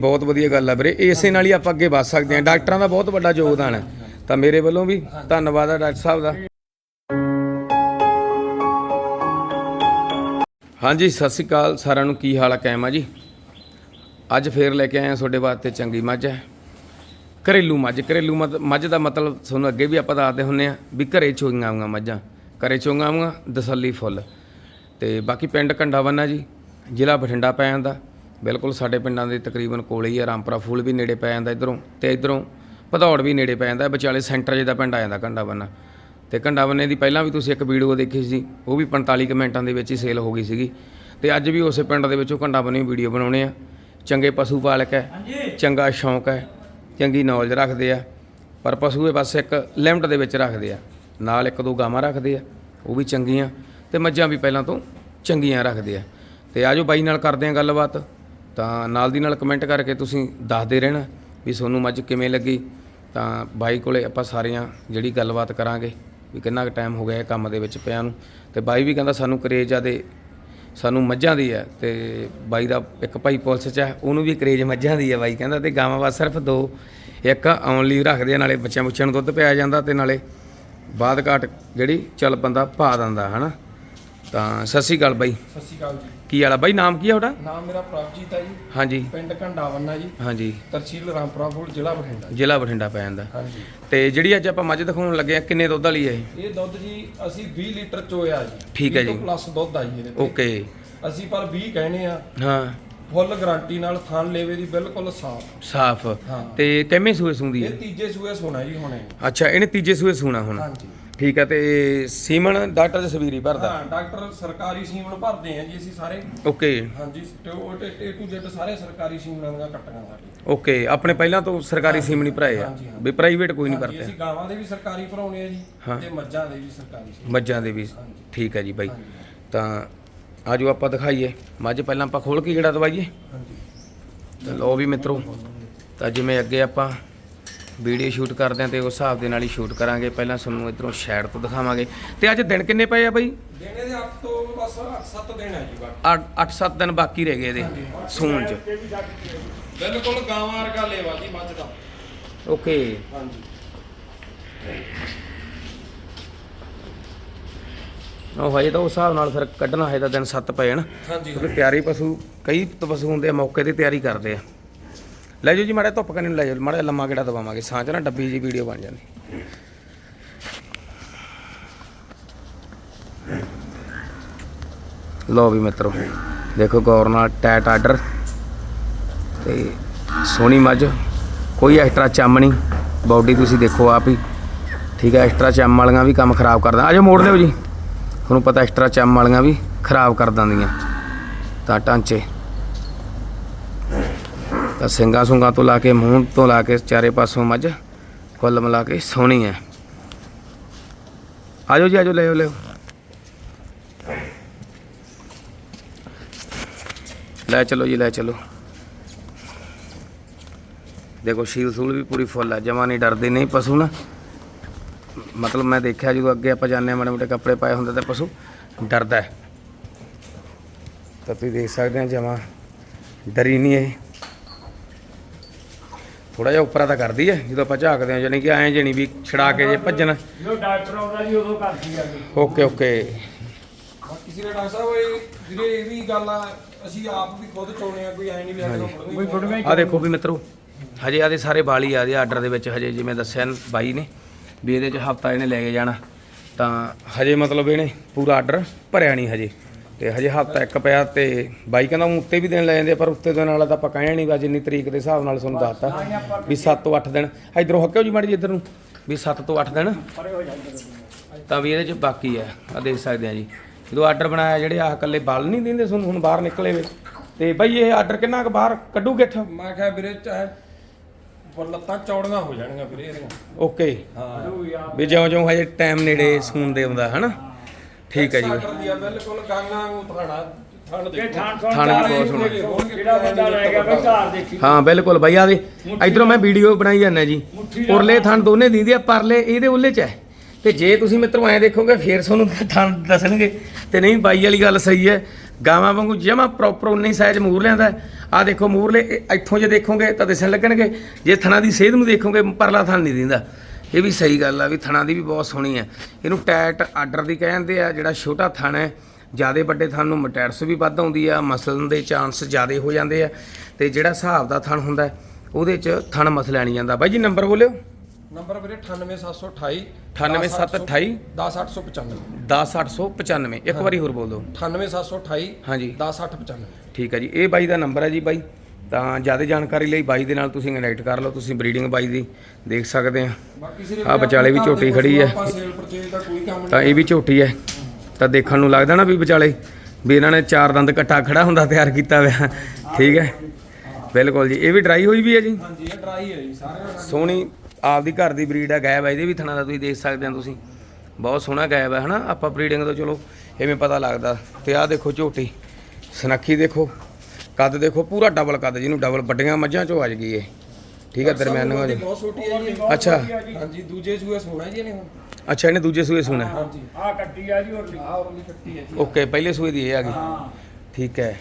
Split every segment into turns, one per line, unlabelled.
ਬਹੁਤ ਵਧੀਆ ਗੱਲ ਆ ਵੀਰੇ। ਇਸੇ ਨਾਲ ਹੀ ਆਪਾਂ ਅੱਗੇ ਵੱਧ ਸਕਦੇ ਹਾਂ। ਡਾਕਟਰਾਂ ਦਾ ਬਹੁਤ ਵੱਡਾ ਯੋਗਦਾਨ ਹੈ। ਤਾਂ ਮੇਰੇ ਵੱਲੋਂ ਵੀ ਧੰਨਵਾਦ ਆ ਡਾਕਟਰ ਸਾਹਿਬ ਦਾ। ਹਾਂਜੀ ਸਤਿ ਸ਼੍ਰੀ ਅਕਾਲ ਸਾਰਿਆਂ ਨੂੰ। ਕੀ ਹਾਲ ਆ? ਕਾਇਮ ਆ ਜੀ। ਅੱਜ ਫੇਰ ਲੈ ਕੇ ਆਏ ਆ ਤੁਹਾਡੇ ਵਾਸਤੇ ਚੰਗੀ ਮੱਝ ਹੈ। ਘਰੇਲੂ ਮੱਝ। ਘਰੇਲੂ ਮੱਝ ਮੱਝ ਦਾ ਮਤਲਬ ਤੁਹਾਨੂੰ ਅੱਗੇ ਵੀ ਆਪਾਂ ਦੱਸਦੇ ਹੁੰਨੇ ਆ ਵੀ ਘਰੇ ਚੋਈਆਂ ਆਉਂਗਾ ਮੱਝਾਂ। ਘਰੇ ਚੋਈਆਂ ਆਉਂਗਾ ਦਸੱਲੀ ਫੁੱਲ। ਤੇ ਬਾਕੀ ਪਿੰਡ ਕੰਡਾਵੰਨਾ ਜੀ। ਜ਼ਿਲ੍ਹਾ ਬਠਿੰਡਾ ਪੈ ਜਾਂਦਾ ਬਿਲਕੁਲ ਸਾਡੇ ਪਿੰਡਾਂ ਦੇ ਤਕਰੀਬਨ ਕੋਲੇ ਹੀ ਆ ਰਾਮਪੁਰਾ ਫੂਲ ਵੀ ਨੇੜੇ ਪੈ ਜਾਂਦਾ ਇਧਰੋਂ ਤੇ ਇਧਰੋਂ ਭਦੌੜ ਵੀ ਨੇੜੇ ਪੈ ਜਾਂਦਾ ਵਿਚਾਲੇ ਸੈਂਟਰ ਜਿਹਦਾ ਪਿੰਡ ਆ ਜਾਂਦਾ ਕੰਡਾਵੰਨਾ। ਤੇ ਕੰਡਾਵੰਨੇ ਦੀ ਪਹਿਲਾਂ ਵੀ ਤੁਸੀਂ ਇੱਕ ਵੀਡੀਓ ਦੇਖੀ ਸੀ ਉਹ ਵੀ 45 ਕੁ ਮਿੰਟਾਂ ਦੇ ਵਿੱਚ ਹੀ ਸੇਲ ਹੋ ਗਈ ਸੀਗੀ। ਤੇ ਅੱਜ ਵੀ ਉਸੇ ਪਿੰਡ ਦੇ ਵਿੱਚੋਂ ਕੰਡਾਵੰਨੇ ਵੀਡੀਓ ਬਣਾਉਣੇ ਆ। ਚੰਗੇ ਪਸ਼ੂ ਪਾਲਕ ਹੈ ਚੰਗਾ ਸ਼ੌਂਕ ਹੈ ਚੰਗੀ ਨੌਲੇਜ ਰੱਖਦੇ ਆ ਪਰ ਪਸ਼ੂ ਇਹ ਬਸ ਇੱਕ ਲਿਮਟ ਦੇ ਵਿੱਚ ਰੱਖਦੇ ਆ। ਨਾਲ ਇੱਕ ਦੋ ਗਾਵਾਂ ਰੱਖਦੇ ਆ ਉਹ ਵੀ ਚੰਗੀਆਂ ਤੇ ਮੱਝਾਂ ਵੀ ਪਹਿਲਾਂ ਤੋਂ ਚੰਗੀਆਂ ਰੱਖਦੇ ਆ। ਤੇ ਆਜੋ ਬਾਈ ਨਾਲ ਕਰਦੇ ਆ ਗੱਲਬਾਤ। ਤਾਂ ਨਾਲ ਦੀ ਨਾਲ ਕਮੈਂਟ ਕਰਕੇ ਤੁਸੀਂ ਦੱਸਦੇ ਰਹਿਣਾ ਵੀ ਤੁਹਾਨੂੰ ਮੱਝ ਕਿਵੇਂ ਲੱਗੀ। ਤਾਂ ਬਾਈ ਕੋਲੇ ਆਪਾਂ ਸਾਰੀਆਂ ਜਿਹੜੀ ਗੱਲਬਾਤ ਕਰਾਂਗੇ ਵੀ ਕਿੰਨਾ ਕੁ ਟਾਈਮ ਹੋ ਗਿਆ ਇਹ ਕੰਮ ਦੇ ਵਿੱਚ ਪਿਆ ਨੂੰ। ਤੇ ਬਾਈ ਵੀ ਕਹਿੰਦਾ ਸਾਨੂੰ ਕਰੇਜ ਆ ਦੇ ਸਾਨੂੰ ਮੱਝਾਂ ਦੀ ਹੈ ਤੇ ਬਾਈ ਦਾ ਇੱਕ ਭਾਈ ਪੁਲਿਸ 'ਚ ਹੈ ਉਹਨੂੰ ਵੀ ਕਰੇਜ ਮੱਝਾਂ ਦੀ ਹੈ ਬਾਈ ਕਹਿੰਦਾ ਤੇ ਗਾਵਾਂ ਬਸ ਸਿਰਫ ਦੋ, ਇੱਕ ਆਉਣ ਲਈ ਰੱਖਦੇ ਆ, ਨਾਲੇ ਬੱਚਿਆਂ ਬੁੱਚਿਆਂ ਨੂੰ ਦੁੱਧ ਪਿਆ ਜਾਂਦਾ ਤੇ ਨਾਲੇ ਬਾਦ ਘਾਟ ਜਿਹੜੀ ਚੱਲ ਬੰਦਾ ਪਾ ਦਿੰਦਾ, ਹਨਾ। ਤਾਂ ਸਤਿ ਸ਼੍ਰੀ ਅਕਾਲ ਬਾਈ।
ਸਤਿ ਸ਼੍ਰੀ ਅਕਾਲ ਜੀ।
ਕੀ ਵਾਲਾ ਬਾਈ? ਨਾਮ ਕੀ ਆ ਤੁਹਾਡਾ?
ਨਾਮ ਮੇਰਾ ਪ੍ਰਭਜੀਤ ਹੈ ਜੀ।
ਹਾਂਜੀ।
ਪਿੰਡ ਘੰਡਾਵੰਨਾ ਜੀ।
ਹਾਂਜੀ।
ਤਹਿਸੀਲ ਰਾਮਪੁਰਾ ਫੂਲ ਜ਼ਿਲ੍ਹਾ ਬਠਿੰਡਾ ਜੀ।
ਜ਼ਿਲ੍ਹਾ ਬਠਿੰਡਾ ਪੈ ਜਾਂਦਾ।
ਹਾਂਜੀ।
ਤੇ ਜਿਹੜੀ ਅੱਜ ਆਪਾਂ ਮੱਝ ਦਿਖਾਉਣ ਲੱਗੇ ਆ ਕਿੰਨੇ ਦੁੱਧ ਵਾਲੀ ਹੈ ਇਹ?
ਇਹ ਦੁੱਧ ਜੀ ਅਸੀਂ 20 ਲੀਟਰ ਚੋਇਆ ਜੀ।
ਠੀਕ ਹੈ
20 ਤੋਂ
ਜੀ।
ਪਲੱਸ ਦੁੱਧ ਆ ਜੀ ਇਹਦੇ ਤੇ।
ਓਕੇ।
ਅਸੀਂ ਪਰ 20 ਕਹਿੰਦੇ ਆ।
ਹਾਂ।
ਫੁੱਲ ਗਾਰੰਟੀ ਨਾਲ ਥਣ ਲੇਵੇ ਦੀ ਬਿਲਕੁਲ ਸਾਫ਼।
ਸਾਫ਼।
ਹਾਂ।
ਤੇ ਕਿੰਨੇ ਸੂਏ ਸੂੰਦੀ
ਇਹ
ਹੈ
ਤੀਜੇ ਸੂਏ ਸੋਨਾ ਜੀ ਹੁਣੇ।
ਅੱਛਾ ਇਹਨੇ ਤੀਜੇ ਸੂਏ ਸੂਣਾ ਹੁਣ।
ਹਾਂਜੀ।
ਠੀਕ ਹੈ ਤੇ ਸੀਮਨ ਡਾਕਟਰ ਜਸਵੀਰੀ ਭਰਦਾ।
ਹਾਂ ਡਾਕਟਰ ਸਰਕਾਰੀ ਸੀਮਨ ਭਰਦੇ ਆ ਜੀ ਅਸੀਂ ਸਾਰੇ।
ਓਕੇ।
ਹਾਂਜੀ ਤੇ ਉਹ ਏ ਟੂ ਜ਼ੈਡ ਸਾਰੇ ਸਰਕਾਰੀ ਸੀਮਨਾਂ ਦੀਆਂ ਕੱਟੀਆਂ ਸਾਡੀ।
ਓਕੇ ਆਪਣੇ ਪਹਿਲਾਂ ਤੋਂ ਸਰਕਾਰੀ ਸੀਮਨੀ ਭਰਾਏ ਆ?
ਹਾਂਜੀ, ਹਾਂ।
ਵੀ ਪ੍ਰਾਈਵੇਟ ਕੋਈ ਨਹੀਂ
ਹਾਂਜੀ,
ਭਰਦੇ।
ਅਸੀਂ ਗਾਵਾਂ ਦੇ ਵੀ ਸਰਕਾਰੀ ਭਰਾਉਣੇ ਆ ਜੀ
ਹਾਂ।
ਤੇ ਮੱਝਾਂ ਦੇ ਵੀ ਸਰਕਾਰੀ ਸੀਮਨ।
ਮੱਝਾਂ ਦੇ ਵੀ।
ਹਾਂਜੀ।
ਠੀਕ ਹੈ ਜੀ ਬਾਈ।
ਹਾਂਜੀ।
ਤਾਂ ਆਜੋ ਆਪਾਂ ਦਿਖਾਈਏ। ਮੱਝ ਪਹਿਲਾਂ ਆਪਾਂ ਖੋਲ ਕੇ ਜਿਹੜਾ ਦਵਾਈਏ।
ਹਾਂਜੀ।
ਤੇ ਲਓ ਵੀ ਮਿੱਤਰੋ ਤਾਂ ਜਿਵੇਂ ਅੱਗੇ ਆਪਾਂ ਵੀਡੀਓ ਸ਼ੂਟ ਕਰਦੇ ਆਂ ਤੇ ਉਸ ਹਿਸਾਬ ਦੇ ਨਾਲ ਹੀ ਸ਼ੂਟ ਕਰਾਂਗੇ। ਪਹਿਲਾਂ ਤੁਹਾਨੂੰ ਇਧਰੋਂ ਸਾਈਡ ਤੋਂ ਦਿਖਾਵਾਂਗੇ। ਤੇ ਅੱਜ ਦਿਨ ਕਿੰਨੇ ਪਏ ਆ ਬਾਈ?
ਦੇਣੇ ਦੇ 8 ਤੋਂ ਬਸ 8-7 ਦਿਨ ਹੈ ਜੀ ਬਾਕੀ।
8-7 ਦਿਨ ਬਾਕੀ ਰਹਿ ਗਏ ਇਹਦੇ ਸੂਣ ਚ।
ਬਿਲਕੁਲ ਗਾਵਾਂ ਵਰਗਾ ਲੇਵਾ ਜੀ ਮੱਝ ਦਾ।
ਓਕੇ।
ਹਾਂਜੀ।
ਉਹ ਹਜੇ ਤਾਂ ਉਸ ਹਿਸਾਬ ਨਾਲ ਫਿਰ ਕੱਢਣਾ ਹੈ ਤਾਂ ਦਿਨ 7 ਪਏ ਹਨ।
ਹਾਂਜੀ
ਕਿਉਂਕਿ ਤਿਆਰੀ ਪਸ਼ੂ ਕਈ ਪਸ਼ੂ ਹੁੰਦੇ ਆ ਮੌਕੇ ਤੇ ਤਿਆਰੀ ਕਰਦੇ ਆ। ਲੈ ਜਾਓ ਜੀ ਮਾੜਾ ਧੁੱਪ ਕੰਨੀ ਨੂੰ ਲੈ ਜਾਓ, ਮਾੜਾ ਲੰਮਾ ਕਿਹੜਾ ਦਵਾਵਾਂਗੇ ਸਾਂਝ ਨਾ ਡੱਬੀ ਜੀ ਵੀਡੀਓ ਬਣ ਜਾਂਦੀ। ਲਓ ਵੀ ਮਿੱਤਰੋ, ਦੇਖੋ ਗੌਰ ਨਾਲ ਟੈਟ ਆਰਡਰ ਤੇ ਸੋਹਣੀ ਮੱਝ, ਕੋਈ ਐਕਸਟਰਾ ਚੰਮ ਨਹੀਂ ਬਾਡੀ ਤੁਸੀਂ ਦੇਖੋ ਆਪ ਹੀ। ਠੀਕ ਹੈ, ਐਕਸਟਰਾ ਚੰਮ ਵਾਲੀਆਂ ਵੀ ਕੰਮ ਖਰਾਬ ਕਰਦਾ। ਆਜੋ ਮੋੜ ਲਿਓ ਜੀ। ਤੁਹਾਨੂੰ ਪਤਾ ਐਕਸਟਰਾ ਚੰਮ ਵਾਲੀਆਂ ਵੀ ਖਰਾਬ ਕਰ ਦਿੰਦੀਆਂ, ਤਾਂ ਟਾਂਚੇ ਤਾਂ ਸਿੰਘਾਂ ਸੁੰਗਾਂ ਤੋਂ ਲਾ ਕੇ ਮੂੰਹ ਤੋਂ ਲਾ ਕੇ ਚਾਰੇ ਪਾਸੋਂ ਮੱਝ, ਕੁੱਲ ਮਿਲਾ ਕੇ ਸੋਹਣੀ ਹੈ। ਆਜੋ ਜੀ, ਆਜੋ, ਲਿਓ ਲਿਓ। ਲੈ ਚਲੋ ਜੀ, ਲੈ ਚਲੋ। ਦੇਖੋ, ਸ਼ੀਲ ਸੂਲ ਵੀ ਪੂਰੀ ਫੁੱਲ ਹੈ ਜਮਾ ਨਹੀਂ ਡਰਦੇ, ਨਹੀਂ ਪਸ਼ੂ ਨਾ। ਮਤਲਬ ਮੈਂ ਦੇਖਿਆ, ਜਦੋਂ ਅੱਗੇ ਆਪਾਂ ਜਾਂਦੇ ਹਾਂ ਮਾੜੇ ਮੋਟੇ ਕੱਪੜੇ ਪਾਏ ਹੁੰਦੇ ਤਾਂ ਪਸ਼ੂ ਡਰਦਾ ਹੈ। ਤਾਂ ਤੁਸੀਂ ਦੇਖ ਸਕਦੇ ਹੋ, ਜਮਾ ਡਰੀ ਨਹੀਂ ਇਹ। ਥੋੜਾ ਜਿਹਾ ਉੱਪਰਾਂ ਤਾਂ ਕਰਦੀ ਹੈ ਜਦੋਂ ਆਪਾਂ ਝਾਕਦੇ ਹਾਂ ਯਾਨੀ ਕਿ ਐਂ ਜਣੀ ਵੀ ਛੜਾ ਕੇ ਜੇ ਭੱਜਣ।
ਜਦੋਂ ਡਾਕਟਰ ਆਉਂਦਾ ਜੀ ਉਦੋਂ ਕਰਦੀ ਆ ਜੀ।
Okay okay.
ਬਾਕੀ ਸਿਰੇ ਡਾਕਟਰ ਸਾਹਿਬ ਇਹ ਜਿਹੜੇ ਇਹ ਵੀ ਗੱਲ ਆ ਅਸੀਂ ਆਪ ਵੀ ਖੁਦ ਚਾਉਣੇ ਆ ਕੋਈ ਐ ਨਹੀਂ ਵੀ ਸਾਡੇ
ਕੋਈ
ਕੋਲ
ਹੀ
ਆ ਦੇਖੋ ਵੀ ਮਿੱਤਰੋ ਹਜੇ ਆਦੇ ਸਾਰੇ ਬਾਲੀ ਆਦੇ ਆਰਡਰ ਦੇ ਵਿੱਚ ਹਜੇ ਜਿਵੇਂ ਦੱਸਿਆ ਨਾ ਬਾਈ ਨੇ ਵੀ ਇਹਦੇ ਚ ਹਫਤਾ ਇਹਨੇ ਲੈ ਕੇ ਜਾਣਾ। ਤਾਂ ਹਜੇ ਮਤਲਬ ਇਹਨੇ ਪੂਰਾ ਆਰਡਰ ਭਰਿਆ ਨਹੀਂ ਹਜੇ। ਤੇ ਹਜੇ ਹਫਤਾ ਇੱਕ ਪਿਆ ਤੇ ਬਾਈ ਕਹਿੰਦਾ ਊਂ ਉੱਤੇ ਵੀ ਦਿਨ ਲੈ ਜਾਂਦੇ ਆ, ਪਰ ਉੱਤੇ ਦੇ ਨਾਲ ਤਾਂ ਆਪਾਂ ਕਹਿਣਾ ਨਹੀਂ ਵਾ ਜਿੰਨੀ ਤਰੀਕ ਦੇ ਹਿਸਾਬ ਨਾਲ ਤੁਹਾਨੂੰ ਦੱਸਤਾ ਵੀ 7 ਤੋਂ 8 ਦਿਨ। ਇਧਰੋਂ ਹੱਕਿਓ ਜੀ ਮਾੜੀ ਜੀ ਇੱਧਰ ਨੂੰ ਵੀ 7 ਤੋਂ 8 ਦਿਨ। ਤਾਂ ਵੀ ਇਹਦੇ ਚ ਬਾਕੀ ਹੈ ਆ ਦੇਖ ਸਕਦੇ ਆ ਜੀ। ਜਦੋਂ ਆਰਡਰ ਬਣਾਇਆ ਜਿਹੜੇ ਆਹ ਇਕੱਲੇ ਬਲ ਨਹੀਂ ਦਿੰਦੇ ਤੁਹਾਨੂੰ ਹੁਣ ਬਾਹਰ ਨਿਕਲੇ ਵੇ। ਤੇ ਬਈ ਇਹ ਆਰਡਰ ਕਿੰਨਾ ਕੁ ਬਾਹਰ ਕੱਢੂ ਗਿੱਠ?
ਮੈਂ ਕਿਹਾ ਵੀਰੇ ਚਾਹੇ ਲੱਤਾਂ ਚੌੜੀਆਂ ਹੋ ਜਾਣਗੀਆਂ ਵੀਰੇ ਇਹਦੀਆਂ।
ਓਕੇ।
ਹਾਂ।
ਵੀ ਜਿਉਂ ਜਿਉਂ ਹਜੇ ਟਾਈਮ ਨੇੜੇ ਸੂਣ ਦੇ ਆਉਂਦਾ ਹਨਾ? ਠੀਕ ਹੈ ਜੀ।
ਸਾਡਰ ਦੀ ਆ ਬਿਲਕੁਲ ਗਾਨਾ ਨੂੰ ਥਾਣਾ ਥਣ ਦੇ
ਇਹ ਥਾਣ
ਥਾਣੇ ਦੀ ਬਹੁਤ ਸੋਹਣਾ।
ਜਿਹੜਾ ਬੰਦਾ ਲੈ ਗਿਆ ਬਈ ਘਰ ਦੇਖੀ।
ਹਾਂ ਬਿਲਕੁਲ ਬਈ ਆ ਦੇ ਇਧਰੋਂ ਮੈਂ ਵੀਡੀਓ ਬਣਾਈ ਜਾਂਦਾ ਜੀ। ਉਰਲੇ ਥਣ। ਦੋਨੇ ਦਿੰਦੇ ਆ ਪਰਲੇ ਇਹਦੇ ਉੱਲੇ ਚ ਹੈ। ਤੇ ਜੇ ਤੁਸੀਂ ਮਿੱਤਰੋ ਐਂ ਦੇਖੋਗੇ ਫੇਰ ਤੁਹਾਨੂੰ ਥਣ ਦੱਸਣਗੇ। ਤੇ ਨਹੀਂ ਬਾਈ ਵਾਲੀ ਗੱਲ ਸਹੀ ਹੈ। ਗਾਵਾਂ ਵਾਂਗੂ ਜਮਾ ਪ੍ਰੋਪਰ ਉਨੇ ਸਾਈਜ਼ ਮੂਰ ਲਿਆਂਦਾ ਆ ਦੇਖੋ ਮੂਰਲੇ ਇਹ ਇੱਥੋਂ ਜੇ ਦੇਖੋਗੇ ਤਾਂ ਦਿਸਣ ਲੱਗਣਗੇ। ਜੇ ਥਣਾ ਦੀ ਸੇਧ ਨੂੰ ਦੇਖੋਗੇ ਪਰਲਾ ਥਣ ਨਹੀਂ ਦਿੰਦਾ। ਇਹ ਵੀ ਸਹੀ ਗੱਲ ਆ ਵੀ ਥਣਾ ਦੀ ਵੀ ਬਹੁਤ ਸੋਹਣੀ ਹੈ ਇਹਨੂੰ ਟੈਟ ਆਰਡਰ ਦੀ ਕਹਿੰਦੇ ਆ ਜਿਹੜਾ ਛੋਟਾ ਥਣ ਹੈ ਜਿਆਦੇ ਵੱਡੇ ਥਣ ਨੂੰ ਮਟੈਰਸ ਵੀ ਵੱਧ ਆਉਂਦੀ ਆ ਮਸਲਣ ਦੇ ਚਾਂਸ ਜ਼ਿਆਦੇ ਹੋ ਜਾਂਦੇ ਆ। ਤੇ ਜਿਹੜਾ ਹਿਸਾਬ ਦਾ ਥਣ ਹੁੰਦਾ ਉਹਦੇ 'ਚ ਥਣ ਮਸਲਿਆ ਨਹੀਂ ਜਾਂਦਾ। ਬਾਈ ਜੀ ਨੰਬਰ ਬੋਲਿਓ।
ਨੰਬਰ ਵੀਰੇ 98728
98728
10895
10895 ਇੱਕ ਵਾਰੀ ਹੋਰ ਬੋਲ। ਦਿਓ
98728
ਹਾਂਜੀ।
10895
ਠੀਕ ਹੈ ਜੀ। ਇਹ ਬਾਈ ਦਾ ਨੰਬਰ ਹੈ ਜੀ ਬਾਈ। ਤਾਂ ਜ਼ਿਆਦਾ ਜਾਣਕਾਰੀ ਲਈ ਬਾਈ ਦੇ ਨਾਲ ਤੁਸੀਂ ਕਨੈਕਟ ਕਰ ਲਓ ਤੁਸੀਂ ਬਰੀਡਿੰਗ ਬਾਈ ਦੀ ਦੇਖ ਸਕਦੇ ਆ।
ਸਿਰੇ
ਆਹ ਵਿਚਾਲੇ ਵੀ ਝੋਟੀ ਖੜੀ ਹੈ। ਤਾਂ ਇਹ ਵੀ ਝੋਟੀ ਹੈ। ਤਾਂ ਦੇਖਣ ਨੂੰ ਲੱਗਦਾ ਨਾ ਵੀ ਵਿਚਾਲੇ ਵੀ ਇਹਨਾਂ ਨੇ ਚਾਰ ਦੰਦ ਇਕੱਠਾ ਖੜਾ ਹੁੰਦਾ ਤਿਆਰ ਕੀਤਾ ਹੋਇਆ। ਠੀਕ ਹੈ। ਬਿਲਕੁਲ ਜੀ। ਇਹ ਵੀ ਡਰਾਈ ਹੋਈ ਵੀ ਹੈ ਜੀ?
ਹਾਂਜੀ ਇਹ ਡਰਾਈ ਹੈ ਜੀ। ਨਾਲ
ਸੋਹਣੀ ਆਪਦੀ ਘਰ ਦੀ ਬਰੀਡ ਹੈ ਗਾਇਬ ਹੈ। ਇਹਦੇ ਵੀ ਥਣਾ ਦਾ ਤੁਸੀਂ ਦੇਖ ਸਕਦੇ ਹੋ ਤੁਸੀਂ। ਬਹੁਤ ਸੋਹਣਾ ਗਾਇਬ ਹੈ ਹਨਾ? ਆਪਾਂ ਬਰੀਡਿੰਗ ਤੋਂ ਚਲੋ ਐਵੇਂ ਪਤਾ ਲੱਗਦਾ। ਤੇ ਆਹ ਦੇਖੋ ਝੋਟੀ। ਸਨੱਖੀ ਦੇਖੋ। ਕੱਦ ਦੇਖੋ ਪੂਰਾ ਡਬਲ ਕੱਦ ਜਿਹਨੂੰ ਡਬਲ ਵੱਡੀਆਂ ਮੱਝਾਂ ਚੋਂ ਅੱਜ ਗਈ ਇਹ। ਠੀਕ ਹੈ ਦਰਮਿਆਨ ਹੋ ਜੀ
ਬਹੁਤ ਛੋਟੀ ਹੈ ਜੀ।
ਅੱਛਾ।
ਹਾਂਜੀ ਦੂਜੇ ਸੂਏ ਸੋਣਾ ਜੀ ਇਹਨੇ ਹੁਣ।
ਅੱਛਾ ਇਹਨੇ ਦੂਜੇ ਸੂਏ ਸੁਣਾ
ਹਾਂਜੀ।
ਆ ਕੱਟੀ ਆ ਜੀ ਹੋਰ
ਆਹ ਉਰਲੀ ਕੱਟੀ ਹੈ ਜੀ।
ਓਕੇ ਪਹਿਲੇ ਸੂਏ ਦੀ ਇਹ ਆ ਗਈ।
ਹਾਂ।
ਠੀਕ ਹੈ।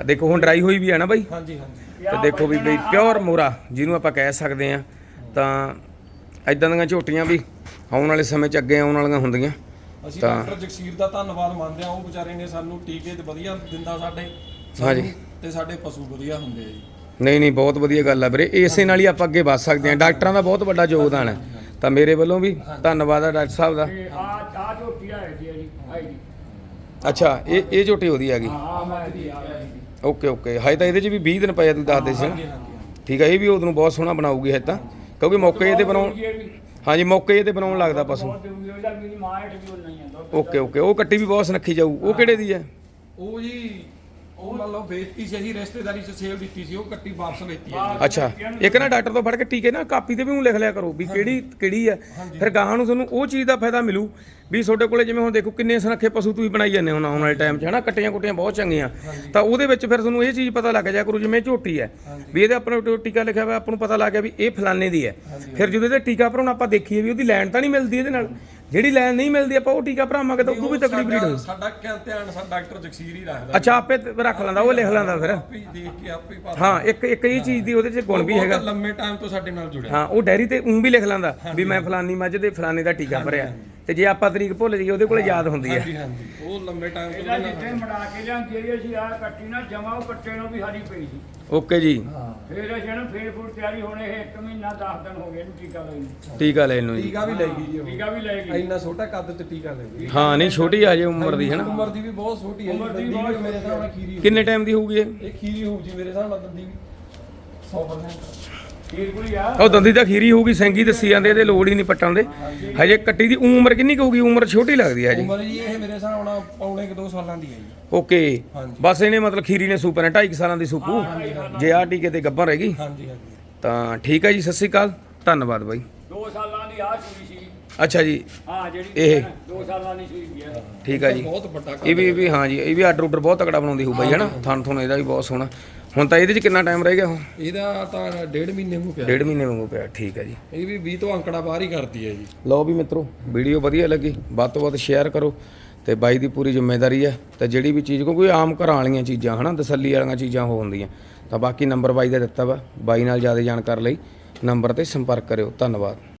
ਆ ਦੇਖੋ ਹੁਣ ਡਰਾਈ ਹੋਈ ਵੀ ਹੈ ਨਾ ਬਾਈ?
ਹਾਂਜੀ ਹਾਂਜੀ।
ਤੇ ਦੇਖੋ ਵੀ ਬਈ ਪਿਓਰ ਮੋਰਾ ਜਿਹਨੂੰ ਆਪਾਂ ਕਹਿ ਸਕਦੇ ਆ ਤਾਂ ਇਦਾਂ ਦੀਆਂ ਝੋਟੀਆਂ ਵੀ ਆਉਣ ਵਾਲੇ ਸਮੇਂ 'ਚ ਅੱਗੇ ਆਉਣ ਵਾਲੀਆਂ ਹੁੰਦੀਆਂ।
ਅਸੀਂ ਡਾਕਟਰ ਜਗਸੀਰ ਦਾ ਧੰਨਵਾਦ ਮੰਨਦੇ ਆ ਉਹ ਵਿਚਾਰੇ ਨੇ ਸਾਨੂੰ ਟੀਕੇ ਤੇ ਵਧੀਆ ਦਿੰਦਾ ਸਾਡੇ।
ਹਾਂਜੀ।
ਤੇ ਸਾਡੇ ਪਸ਼ੂ ਵਧੀਆ ਹੁੰਦੇ ਆ ਜੀ।
ਨਹੀਂ ਨਹੀਂ ਬਹੁਤ ਵਧੀਆ ਗੱਲ ਆ ਵੀਰੇ। ਇਸੇ ਨਾਲ ਹੀ ਆਪਾਂ ਅੱਗੇ ਵੱਧ ਸਕਦੇ ਹਾਂ। ਡਾਕਟਰਾਂ ਦਾ ਬਹੁਤ ਵੱਡਾ ਯੋਗਦਾਨ ਹੈ। ਤਾਂ ਮੇਰੇ ਵੱਲੋਂ ਵੀ ਧੰਨਵਾਦ ਆ ਡਾਕਟਰ ਸਾਹਿਬ ਦਾ।
ਤੇ ਆ ਆ ਝੋਟੀ ਆ ਜੀ ਆ ਜੀ ਆਈ ਜੀ।
ਅੱਛਾ ਇਹ ਇਹ ਝੋਟੀ ਉਹਦੀ ਆ ਗਈ?
ਹਾਂ ਆ ਮੈਂ ਦੀ ਆ ਜੀ।
Okay okay. ਹਾਏ ਤਾਂ ਇਹਦੇ 'ਚ ਵੀ 20 ਦਿਨ ਪਏ ਆ ਤੁਸੀਂ ਦੱਸਦੇ ਸੀ ਨਾ। ਠੀਕ ਹੈ ਇਹ ਵੀ ਉਹਨੂੰ ਬਹੁਤ ਸੋਹਣਾ ਬਣਾਊਗੀ ਹੈ ਤਾਂ। ਕਿਉਂਕਿ ਮੌਕੇ ਇਹਦੇ ਬਣਾਉਣ ਹਾਂਜੀ ਮੌਕੇ ਇਹਦੇ ਬਣਾਉਣ ਲੱਗਦਾ ਪਸ਼ੂ।
ਬਹੁਤ ਜ਼ਰੂਰੀ ਉਹਦਾ ਵੀ ਮਾਂ ਹੇਠ ਵੀ ਉਹ ਨਹੀਂ ਆਂਦਾ
ਓਕੇ ਓਕੇ। ਉਹ ਕੱਟੀ ਵੀ ਬਹੁਤ ਸੁਨੱਖੀ ਜਾਊ। ਉਹ ਕਿਹੜੇ ਦੀ ਹੈ
ਉਹ ਜੀ ਉਹ ਮੰਨ ਲਓ ਵੇਚਤੀ ਸੀ ਅਸੀਂ ਰਿਸ਼ਤੇਦਾਰੀ 'ਚ ਸੇਲ ਦਿੱਤੀ ਸੀ ਉਹ ਕੱਟੀ ਵਾਪਸ ਲੈਤੀ ਹੈ ਜੀ
ਅੱਛਾ ਇੱਕ ਨਾ ਡਾਕਟਰ ਤੋਂ ਫੜ ਕੇ ਟੀਕੇ ਨਾ ਕਾਪੀ ਤੇ ਵੀ ਉਹ ਲਿਖ ਲਿਆ ਕਰੋ ਵੀ ਕਿਹੜੀ ਕਿਹੜੀ ਹੈ ਫਿਰ ਗਾਹਾਂ ਨੂੰ ਤੁਹਾਨੂੰ ਉਹ ਚੀਜ਼ ਦਾ ਫਾਇਦਾ ਮਿਲੂ ਵੀ ਤੁਹਾਡੇ ਕੋਲੇ ਜਿਵੇਂ ਹੁਣ ਦੇਖੋ ਕਿੰਨੇ ਸੁਨੱਖੇ ਪਸ਼ੂ ਤੁਸੀਂ ਬਣਾਈ ਜਾਂਦੇ ਹੋ ਹੁਣ ਆਉਣ ਵਾਲੇ ਟਾਈਮ 'ਚ ਹਨਾ? ਕੱਟੀਆਂ ਕੁੱਟੀਆਂ ਬਹੁਤ ਚੰਗੀਆਂ। ਤਾਂ ਉਹਦੇ ਵਿੱਚ ਫਿਰ ਤੁਹਾਨੂੰ ਇਹ ਚੀਜ਼ ਪਤਾ ਲੱਗ ਜਾਇਆ ਕਰੂ ਜਿਵੇਂ ਝੋਟੀ ਹੈ ਵੀ ਇਹਦੇ ਆਪਣੇ ਉੱਤੇ ਟੀਕਾ ਲਿਖਿਆ ਹੋਇਆ ਆਪਾਂ ਨੂੰ ਪਤਾ ਲੱਗ ਗਿਆ ਵੀ ਇਹ ਫਲਾਣੇ ਦੀ ਹੈ ਫਿਰ ਜਦੋਂ ਇਹਦੇ ਟੀਕਾ ਭਰਾਉਣ ਆਪਾਂ ਦੇਖੀਏ ਵੀ ਉਹਦੀ ਲਾਈਨ ਤਾਂ ਨਹੀਂ ਮਿਲਦੀ ਇਹਦੇ ਨਾਲ। ਜਿਹੜੀ ਲਾਈਨ ਨਹੀਂ ਮਿਲਦੀ ਆਪਾਂ ਉਹ ਟੀਕਾ ਭਰਾਵਾਂਗੇ ਤਾਂ ਉਹ ਵੀ ਤਕੜੀ ਬਰੀਡ ਹੋਊ
ਸਾਡਾ ਕਿਆ ਧਿਆਨ ਸਾਡਾ ਡਾਕਟਰ ਜਗਸੀਰ ਹੀ ਰੱਖਦਾ।
ਅੱਛਾ ਆਪੇ ਰੱਖ ਲੈਂਦਾ ਉਹ ਲਿਖ ਲੈਂਦਾ ਫਿਰ।
ਆਪੇ ਹੀ ਦੇਖ ਕੇ ਆਪੇ ਹੀ ਪਤਾ
ਹਾਂ ਇੱਕ ਇੱਕ ਇਹ ਚੀਜ਼ ਦੀ ਉਹਦੇ 'ਚ ਗੁਣ ਵੀ ਹੈਗਾ।
ਲੰਮੇ ਟਾਈਮ ਤੋਂ ਸਾਡੇ ਨਾਲ ਜੁੜਿਆ।
ਹਾਂ ਉਹ ਡੈਰੀ ਤੇ ਉਂ ਵੀ ਲਿਖ ਲੈਂਦਾ ਵੀ ਮੈਂ ਫਲਾਨੀ ਮੱਝ ਦੇ ਫਲਾਨੇ ਦਾ ਟੀਕਾ ਭਰਿਆ। ਤੇ ਜੇ ਆਪਾਂ ਤਰੀਕ ਭੁੱਲ ਜਾਈਏ ਉਹਦੇ ਕੋਲੇ ਯਾਦ ਹੁੰਦੀ ਹੈ
ਹਾਂਜੀ ਹਾਂਜੀ। ਉਹ ਲੰਮੇ ਟਾਈਮ ਤੋਂ
ਇਹਦਾ ਜਿੱਥੇ ਮੜਾ ਕੇ ਲਿਆਂਦੀ ਹੈ ਅਸੀਂ ਆ ਕੱਟੀ ਨਾ ਜਮਾ ਉਹ ਕੱਟੇ ਨੂੰ ਵੀ ਹਰੀ ਪਈ ਸੀ।
ਓਕੇ ਜੀ।
ਫੇਰ ਅਸੀਂ ਇਹਨੂੰ ਫੇਰ ਫੁੱਟ ਤਿਆਰੀ ਹੋਣੇ ਇਹ 1 ਮਹੀਨਾ 10 ਦਿਨ ਹੋ ਗਏ ਇਹਨੂੰ ਟੀਕਾ ਲਾਈ ਨੂੰ।
ਟੀਕਾ ਲੈਣ ਨੂੰ ਜੀ।
ਟੀਕਾ ਵੀ ਲੈ ਗਈ ਜੀ ਉਹ।
ਟੀਕਾ ਵੀ ਲੈ ਗਈ।
ਇੰਨਾ ਛੋਟਾ ਕੱਦ ਤੇ ਟੀਕਾ ਲੈ ਗਈ।
ਹਾਂ ਨਹੀਂ ਛੋਟੀ ਆ ਜੇ ਉਮਰ ਦੀ ਹੈ ਨਾ
ਉਮਰ ਦੀ ਵੀ ਬਹੁਤ ਛੋਟੀ ਹੈ ਜੀ
ਉਮਰ ਦੀ
ਦੰਦੀ ਵੀ
ਬਹੁਤ
ਮੇਰੇ ਹਿਸਾਬ ਨਾਲ ਖੀਰੀ ਹੋਊ।
ਕਿੰਨੇ ਟਾਈਮ ਦੀ ਹੋਊਗੀ ਇਹ?
ਇਹ ਖੀਰੀ ਹੋਊ ਜੀ ਮੇਰੇ ਹਿਸਾਬ ਨਾਲ ਦੰਦੀ ਵੀ 100%
ਖੀਰ ਕੁੜੀ ਆ
ਉਹ ਦੰਦੀ ਤਾਂ ਖੀਰੀ ਹੋਊਗੀ ਸੈਂਗੀ ਦੱਸੀ ਜਾਂਦੇ ਇਹਦੇ ਲੋੜ ਹੀ ਨਹੀਂ ਪੱਟਣ ਦੇ। ਹਜੇ। ਕੱਟੀ ਦੀ ਉਮਰ ਕਿੰਨੀ ਕੁ ਹੋਊਗੀ? ਉਮਰ ਛੋਟੀ ਲੱਗਦੀ ਹੈ ਜੀ
ਉਮਰ ਜੀ ਇਹ ਮੇਰੇ ਹਿਸਾਬ ਨਾਲ ਪੌਣੇ ਕਿ 2 ਸਾਲਾਂ ਦੀ ਹੈ ਜੀ।
ਓਕੇ।
ਹਾਂਜੀ।
ਬਸ ਇਹਨੇ ਮਤਲਬ ਖੀਰੀ ਨੇ ਸੂਪਰ ਹੈ 2.5 ਸਾਲਾਂ ਦੀ ਸੂਪੂ ਜੇ ਆ ਟੀਕੇ ਤੇ ਗੱਭਰ ਰਹੇਗੀ
ਹਾਂਜੀ ਹਾਂਜੀ।
ਤਾਂ ਠੀਕ ਹੈ ਜੀ ਸਤਿ ਸ਼੍ਰੀ ਅਕਾਲ। ਧੰਨਵਾਦ ਬਾਈ।
2 ਸਾਲਾਂ ਦੀ ਆ ਸੂਈ
ਅੱਛਾ ਜੀ।
ਹਾਂ ਜਿਹੜੀ
ਇਹ?
2 ਸਾਲਾਂ ਦੀ ਸੂਈ ਗਿਆ
ਠੀਕ ਹੈ ਜੀ।
ਬਹੁਤ ਵੱਡਾ
ਇਹ ਵੀ ਇਹ ਵੀ ਹਾਂ ਜੀ ਇਹ ਵੀ ਆਰਡਰ ਆਰਡਰ ਬਹੁਤ ਤਕੜਾ ਬਣਾਉਂਦੀ ਹੋਊ ਬਾਈ ਹਨਾ? ਥਣ ਥਣ ਇਹਦਾ ਵੀ ਬਹੁਤ ਸੋਹਣਾ। ਹੁਣ ਤਾਂ ਇਹਦੇ 'ਚ ਕਿੰਨਾ ਟਾਈਮ ਰਹਿ ਗਿਆ ਹੁਣ?
ਇਹਦਾ ਤਾਂ ਡੇਢ ਮਹੀਨੇ ਹੋ ਪਿਆ
ਡੇਢ ਮਹੀਨੇ ਵਾਂਗੂ ਪਿਆ ਠੀਕ ਹੈ ਜੀ।
ਇਹ ਵੀ 20 ਤੋਂ ਅੰਕੜਾ ਬਾਹਰ ਹੀ ਕਰਦੀ ਹੈ ਜੀ।
ਲਓ ਵੀ ਮਿੱਤਰੋ ਵੀਡੀਓ ਵਧੀਆ ਲੱਗੀ ਵੱਧ ਤੋਂ ਵੱਧ ਸ਼ੇਅਰ ਕਰੋ ਤੇ ਬਾਈ ਦੀ ਪੂਰੀ ਜ਼ਿੰਮੇਵਾਰੀ ਹੈ ਤੇ ਜਿਹੜੀ ਵੀ ਚੀਜ਼ ਕੋਈ ਆਮ ਘਰਾਂ ਵਾਲੀਆਂ ਚੀਜ਼ਾਂ ਹਨਾ ਤਸੱਲੀ ਵਾਲੀਆਂ ਚੀਜ਼ਾਂ ਹੋ ਹੁੰਦੀਆਂ ਤਾਂ ਬਾਕੀ ਨੰਬਰ ਬਾਈ ਦਾ ਦਿੱਤਾ ਵਾ ਬਾਈ ਨਾਲ ਜ਼ਿਆਦਾ ਜਾਣਕਾਰੀ ਲਈ ਨੰਬਰ ਤੇ ਸੰਪਰਕ ਕਰਿਓ ਧੰਨਵਾਦ।